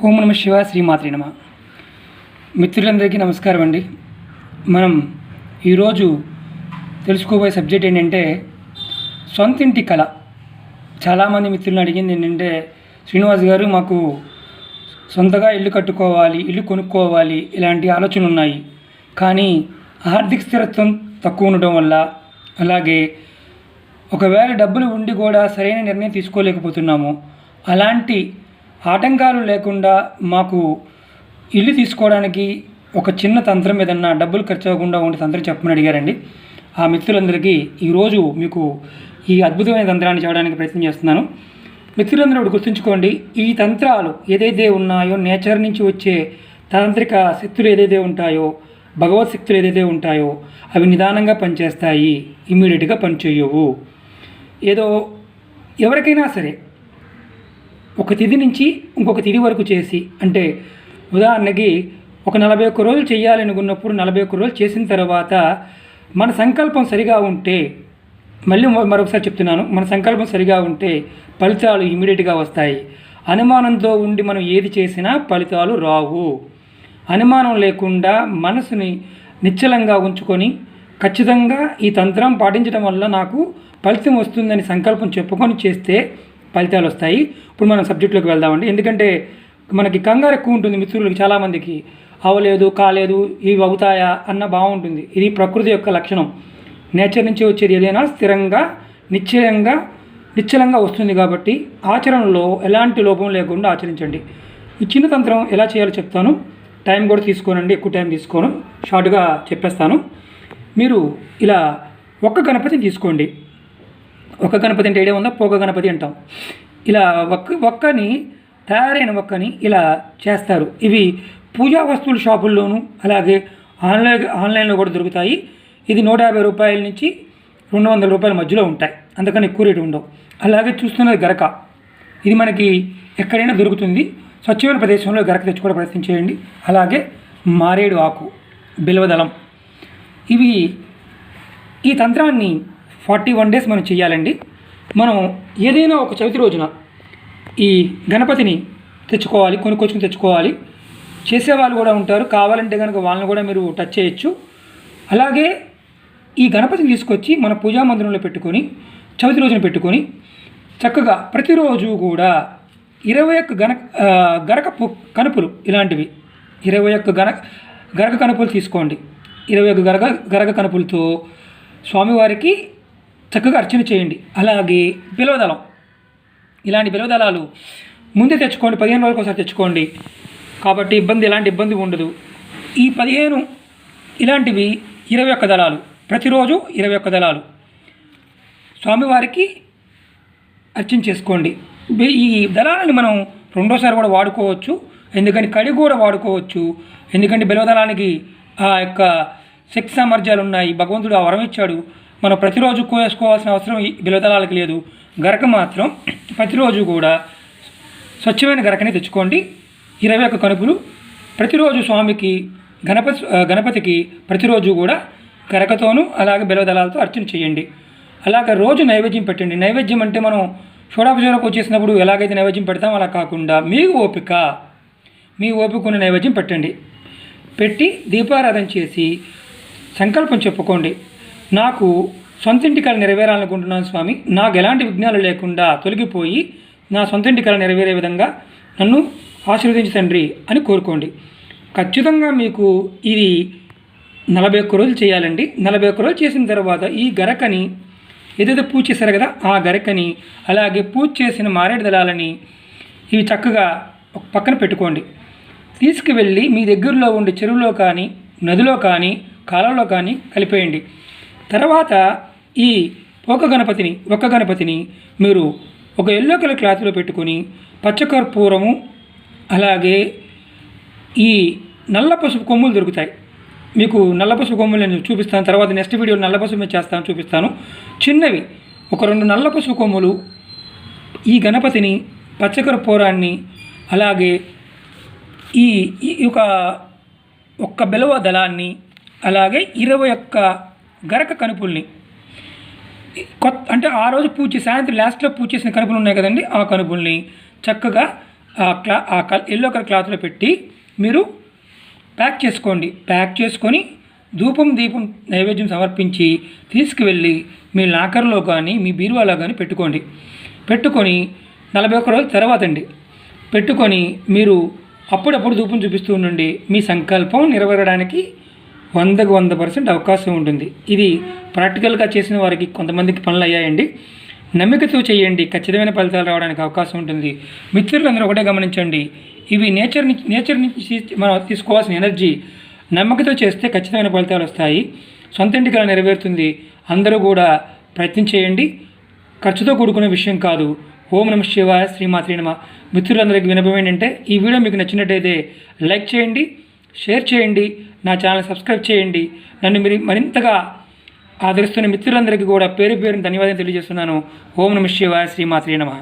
ఓం నమ శివ శ్రీమాత్రి నమ. మిత్రులందరికీ నమస్కారం అండి. మనం ఈరోజు తెలుసుకోబోయే సబ్జెక్ట్ ఏంటంటే సొంతింటి కళ. చాలామంది మిత్రులను అడిగింది ఏంటంటే శ్రీనివాస్ గారు మాకు సొంతగా ఇల్లు కట్టుకోవాలి ఇల్లు కొనుక్కోవాలి ఇలాంటి ఆలోచనలు ఉన్నాయి. కానీ ఆర్థిక స్థిరత్వం తక్కువ ఉండడం వల్ల అలాగే ఒకవేళ డబ్బులు ఉండి కూడా సరైన నిర్ణయం తీసుకోలేకపోతున్నాము. అలాంటి ఆటంకాలు లేకుండా మాకు ఇల్లు తీసుకోవడానికి ఒక చిన్న తంత్రం ఏదన్నా డబ్బులు ఖర్చు అవ్వకుండా ఉండే తంత్రం చెప్పమని అడిగారండి. ఆ మిత్రులందరికీ ఈరోజు మీకు ఈ అద్భుతమైన తంత్రాన్ని చేయడానికి ప్రయత్నం చేస్తున్నాను. మిత్రులందరూ ఇప్పుడు గుర్తుంచుకోండి ఈ తంత్రాలు ఏదైతే ఉన్నాయో నేచర్ నుంచి వచ్చే తాంత్రిక శక్తులు ఏదైతే ఉంటాయో భగవత్ శక్తులు ఏదైతే ఉంటాయో అవి నిదానంగా పనిచేస్తాయి ఇమ్మీడియట్గా పనిచేయవు. ఏదో ఎవరికైనా సరే ఒక తిథి నుంచి ఇంకొక తిథి వరకు చేసి అంటే ఉదాహరణకి ఒక నలభై ఒక్క రోజులు చేయాలనుకున్నప్పుడు నలభై ఒక్క రోజులు చేసిన తర్వాత మన సంకల్పం సరిగా ఉంటే మళ్ళీ మరొకసారి చెప్తున్నాను మన సంకల్పం సరిగా ఉంటే ఫలితాలు ఇమీడియట్గా వస్తాయి. అనుమానంతో ఉండి మనం ఏది చేసినా ఫలితాలు రావు. అనుమానం లేకుండా మనసుని నిశ్చలంగా ఉంచుకొని ఖచ్చితంగా ఈ తంత్రం పాటించడం వల్ల నాకు ఫలితం వస్తుందని సంకల్పం చెప్పుకొని చేస్తే ఫలితాలు వస్తాయి. ఇప్పుడు మనం సబ్జెక్టులోకి వెళ్దామండి. ఎందుకంటే మనకి కంగారు ఎక్కువ ఉంటుంది మిత్రులకి చాలామందికి. అవలేదు కాలేదు ఇవి అవుతాయా అన్న బాగుంటుంది ఇది ప్రకృతి యొక్క లక్షణం. నేచర్ నుంచి వచ్చేది ఏదైనా స్థిరంగా నిశ్చయంగా నిశ్చలంగా వస్తుంది కాబట్టి ఆచరణలో ఎలాంటి లోపం లేకుండా ఆచరించండి. ఈ చిన్న తంత్రం ఎలా చేయాలో చెప్తాను. టైం కూడా తీసుకోనండి ఎక్కువ టైం తీసుకోను. షార్ట్గా చెప్పేస్తాను. మీరు ఇలా ఒక్క గణపతిని తీసుకోండి. ఒక్క గణపతి అంటే ఏడే ఉందో పోక గణపతి అంటాం. ఇలా ఒక్క ఒక్కని తయారైన ఒక్కని ఇలా చేస్తారు. ఇవి పూజా వస్తువుల షాపుల్లోనూ అలాగే ఆన్లైన్ ఆన్లైన్లో కూడా దొరుకుతాయి. ఇది నూట యాభై రూపాయల నుంచి రెండు వందల రూపాయల మధ్యలో ఉంటాయి. అందుకని ఎక్కువ రేటు ఉండవు. అలాగే చూస్తున్నది గరక. ఇది మనకి ఎక్కడైనా దొరుకుతుంది. స్వచ్ఛమైన ప్రదేశంలో గరక తెచ్చుకోవడం ప్రయత్నం చేయండి. అలాగే మారేడు ఆకు బిల్వదళం. ఇవి ఈ తంత్రాన్ని ఫార్టీ వన్ డేస్ మనం చేయాలండి. మనం ఏదైనా ఒక చవితి రోజున ఈ గణపతిని తెచ్చుకోవాలి కొనుక్కొచ్చుకుని తెచ్చుకోవాలి. చేసేవాళ్ళు కూడా ఉంటారు. కావాలంటే కనుక వాళ్ళని కూడా మీరు టచ్ చేయొచ్చు. అలాగే ఈ గణపతిని తీసుకొచ్చి మన పూజా మందిరంలో పెట్టుకొని చవితి రోజున పెట్టుకొని చక్కగా ప్రతిరోజు కూడా ఇరవై ఒక్క గణ గరక కనుపులు ఇలాంటివి. ఇరవై ఒక్క గన గరక కనుపులు తీసుకోండి. ఇరవై ఒక్క గరక గరక కనుపులతో స్వామివారికి చక్కగా అర్చన చేయండి. అలాగే బిలవదళం ఇలాంటి బిలవదళాలు ముందే తెచ్చుకోండి పదిహేను రోజులకు ఒకసారి తెచ్చుకోండి. కాబట్టి ఇబ్బంది ఎలాంటి ఇబ్బంది ఉండదు. ఈ పదిహేను ఇలాంటివి ఇరవై ఒక్క దళాలు. ప్రతిరోజు ఇరవై ఒక్క దళాలు. స్వామివారికి అర్చన చేసుకోండి. ఈ దళాలని మనం రెండోసారి కూడా వాడుకోవచ్చు. ఎందుకంటే కడిగి కూడా వాడుకోవచ్చు. ఎందుకంటే బిలవదళానికి ఆ యొక్క శక్తి సామర్థ్యాలు ఉన్నాయి. భగవంతుడు ఆ వరం ఇచ్చాడు. మనం ప్రతిరోజు కోసుకోవాల్సిన అవసరం ఈ లేదు. గరక మాత్రం ప్రతిరోజు కూడా స్వచ్ఛమైన గరకని తెచ్చుకోండి. ఇరవై ఒక్క కనుపులు ప్రతిరోజు స్వామికి గణపతి గణపతికి ప్రతిరోజు కూడా గరకతోనూ అలాగే బెలవదళాలతో అర్చన చేయండి. అలాగే రోజు నైవేద్యం పెట్టండి. నైవేద్యం అంటే మనం షోడాభిజోలకు వచ్చేసినప్పుడు ఎలాగైతే నైవేద్యం పెడతామో అలా కాకుండా మీ ఓపిక మీ ఓపిక ఉన్న నైవేద్యం పెట్టండి. పెట్టి దీపారాధన చేసి సంకల్పం చెప్పుకోండి. నాకు సొంతింటి కళ నెరవేరాలనుకుంటున్నాను స్వామి. నాకు ఎలాంటి విఘ్నాలు లేకుండా తొలగిపోయి నా సొంతింటి కళ నెరవేరే విధంగా నన్ను ఆశీర్వదించి తండ్రి అని కోరుకోండి. ఖచ్చితంగా మీకు ఇది నలభై ఒక్క రోజులు చేయాలండి. నలభై ఒక్క రోజులు చేసిన తర్వాత ఈ గరకని ఏదైతే పూజ చేశారు కదా ఆ గరకని అలాగే పూజ చేసిన మారేడు దళాలని ఇవి చక్కగా ఒక పక్కన పెట్టుకోండి. తీసుకువెళ్ళి మీ దగ్గరలో ఉండే చెరువులో కానీ నదిలో కానీ కాలంలో కానీ కలిపేయండి. తర్వాత ఈ ఒక గణపతిని ఒక్క గణపతిని మీరు ఒక ఎల్లో కలర్ క్లాత్లో పెట్టుకొని పచ్చకర్పూరము అలాగే ఈ నల్ల పసుపు కొమ్ములు దొరుకుతాయి. మీకు నల్ల పసుపు కొమ్ములు నేను చూపిస్తాను. తర్వాత నెక్స్ట్ వీడియో నల్ల పసుపు మీద చేస్తాను చూపిస్తాను. చిన్నవి ఒక రెండు నల్ల పసుపు కొమ్ములు ఈ గణపతిని పచ్చకర్పూరాన్ని అలాగే ఈ ఈ ఒక ఒక్క బెలవ దళాన్ని అలాగే ఇరవై ఒక్క గరక కనుపుల్ని. కొత్త అంటే ఆ రోజు పూజ సాయంత్రం లాస్ట్లో పూజ చేసిన కనుపులు ఉన్నాయి కదండి ఆ కనుపుల్ని చక్కగా ఆ క్లా ఆ కల్ ఎల్లో కలర్ క్లాత్లో పెట్టి మీరు ప్యాక్ చేసుకోండి. ప్యాక్ చేసుకొని ధూపం దీపం నైవేద్యం సమర్పించి తీసుకువెళ్ళి మీ లాకర్లో కానీ మీ బీరువాలో కానీ పెట్టుకోండి. పెట్టుకొని నలభై ఒక్క రోజుల తర్వాత అండి పెట్టుకొని మీరు అప్పుడప్పుడు ధూపం చూపిస్తూ ఉండండి. మీ సంకల్పం నెరవేరడానికి వందకు వంద పర్సెంట్ అవకాశం ఉంటుంది. ఇది ప్రాక్టికల్గా చేసిన వారికి కొంతమందికి పనులు అయ్యాయండి. నమ్మికతో చేయండి. ఖచ్చితమైన ఫలితాలు రావడానికి అవకాశం ఉంటుంది. మిత్రులందరూ ఒకటే గమనించండి. ఇవి నేచర్ నుంచి నేచర్ నుంచి మనం తీసుకోవాల్సిన ఎనర్జీ నమ్మకతో చేస్తే ఖచ్చితమైన ఫలితాలు వస్తాయి. సొంత ఇంటికలా నెరవేరుతుంది. అందరూ కూడా ప్రయత్నం చేయండి. ఖర్చుతో కూడుకునే విషయం కాదు. ఓం నమ శివాయ శ్రీమాత్రి నమ. మిత్రులందరికీ వినపం ఏంటంటే ఈ వీడియో మీకు నచ్చినట్టయితే లైక్ చేయండి. షేర్ చేయండి నా ఛానల్ సబ్స్క్రైబ్ చేయండి. నన్ను మీరు మరింతగా ఆదరిస్తున్న మిత్రులందరికీ కూడా పేరు పేరుని ధన్యవాదాలు తెలియజేస్తున్నాను. ఓం నమ శివాయ శ్రీమాత్రి నమ.